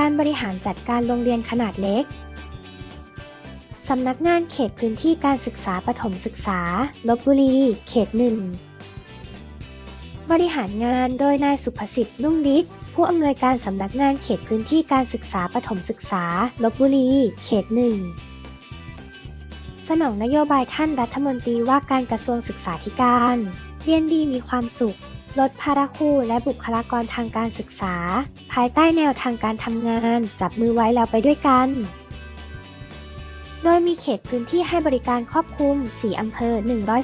การบริหารจัดการโรงเรียนขนาดเล็ก สำนักงานเขตพื้นที่การศึกษาประถมศึกษา ลบบุรี เขตหนึ่ง บริหารงานโดยนายสุภสิทธิ์นุ่งฤทธิ์ผู้อำนวยการสำนักงานเขตพื้นที่การศึกษาประถมศึกษา ลบบุรี เขตหนึ่ง สนองนโยบายท่านรัฐมนตรีว่าการกระทรวงศึกษาธิการ เรียนดีมีความสุข ลดภาระครูและบุคลากรทางการศึกษา ภายใต้แนวทางการทำงาน จับมือไว้แล้วไปด้วยกัน โดยมีเขตพื้นที่ให้บริการครอบคลุม 4 อำเภอ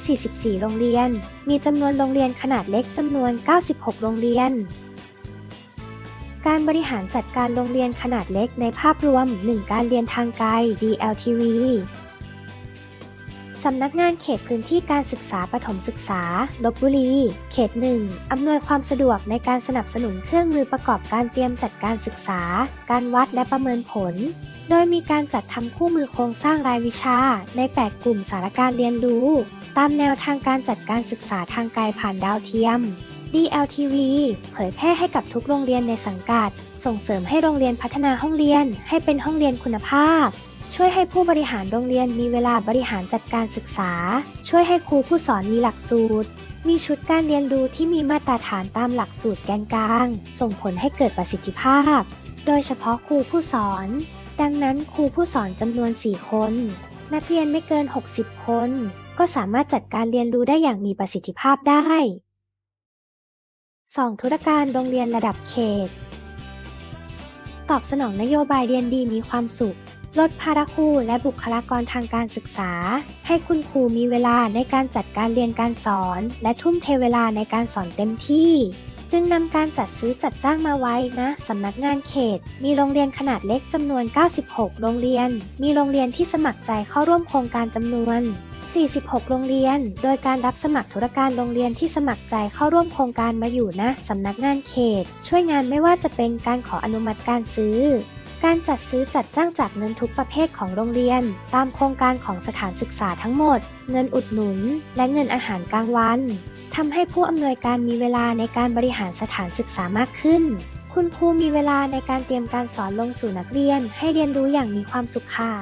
144 โรงเรียน มีจำนวนโรงเรียนขนาดเล็กจำนวน 96 โรงเรียน การบริหารจัดการโรงเรียนขนาดเล็กในภาพรวม 1 การเรียนทางไกล DLTV สำนักงานเขตพื้นที่การศึกษาประถมศึกษา ลบบุรี เขตหนึ่งอำนวยความสะดวกในการสนับสนุนเครื่องมือประกอบการเตรียมจัดการศึกษา การวัดและประเมินผล โดยมีการจัดทำคู่มือโครงสร้างรายวิชา ใน 8 กลุ่มสารการเรียนรู้ ตามแนวทางการจัดการศึกษาทางไกลผ่านดาวเทียม DLTV เผยแพร่ให้กับทุกโรงเรียนในสังกัด ส่งเสริมให้โรงเรียนพัฒนาห้องเรียนให้เป็นห้องเรียนคุณภาพ ช่วยให้ผู้บริหารโรงเรียนมีเวลาบริหารจัดการศึกษา ช่วยให้ครูผู้สอนมีหลักสูตร มีชุดการเรียนรู้ที่มีมาตรฐานตามหลักสูตรแกนกลาง ส่งผลให้เกิดประสิทธิภาพ โดยเฉพาะครูผู้สอน ดังนั้นครูผู้สอนจำนวน 4 คน นักเรียนไม่เกิน 60 คน ก็สามารถจัดการเรียนรู้ได้อย่างมีประสิทธิภาพได้ 2. ธุรการโรงเรียนระดับเขต ตอบสนองนโยบายเรียนดีมีความสุข ลดภาระครูและบุคลากรทางการศึกษา ให้คุณครูมีเวลาในการจัดการเรียนการสอน และทุ่มเทเวลาในการสอนเต็มที่ จึงนำการจัดซื้อจัดจ้างมาไว้นะสำนักงานเขต มีโรงเรียนขนาดเล็กจำนวน 96 โรงเรียน มีโรงเรียนที่สมัครใจเข้าร่วมโครงการจำนวน 46 โรงเรียน โดยการรับสมัครธุรการโรงเรียนที่สมัครใจเข้าร่วมโครงการมาอยู่นะสำนักงานเขต ช่วยงานไม่ว่าจะเป็นการขออนุมัติการซื้อ การจัดซื้อจัดจ้างจากเงินทุกประเภทของโรงเรียน ตามโครงการของสถานศึกษาทั้งหมด เงินอุดหนุน และเงินอาหารกลางวันทำให้ผู้อำนวยการมีเวลาในการบริหารสถานศึกษามากขึ้น คุณครูมีเวลาในการเตรียมการสอนลงสู่นักเรียน ให้เรียนรู้อย่างมีความสุขค่ะ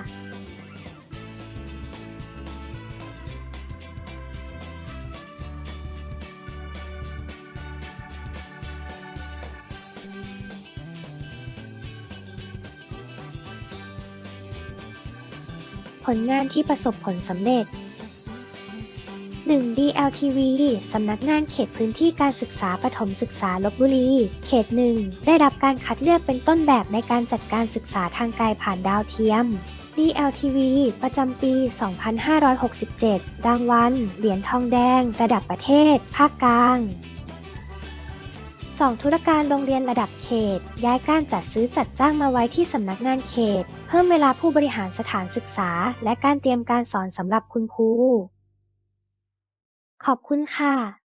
ผลงานที่ประสบผลสำเร็จ 1. DLTV สำนักงานเขตพื้นที่การศึกษาประถมศึกษาลบบุรี เขตหนึ่งได้รับการคัดเลือกเป็นต้นแบบในการจัดการศึกษาทางไกลผ่านดาวเทียม DLTV ประจำปี 2567 รางวัล เหรียญทองแดง ระดับประเทศ ภาคกลาง 2. ธุรการโรงเรียนระดับเขต ย้ายการจัดซื้อจัดจ้างมาไว้ที่สำนักงานเขต เพิ่มเวลาผู้บริหารสถานศึกษา และการเตรียมการสอนสำหรับคุณครู ขอบคุณค่ะ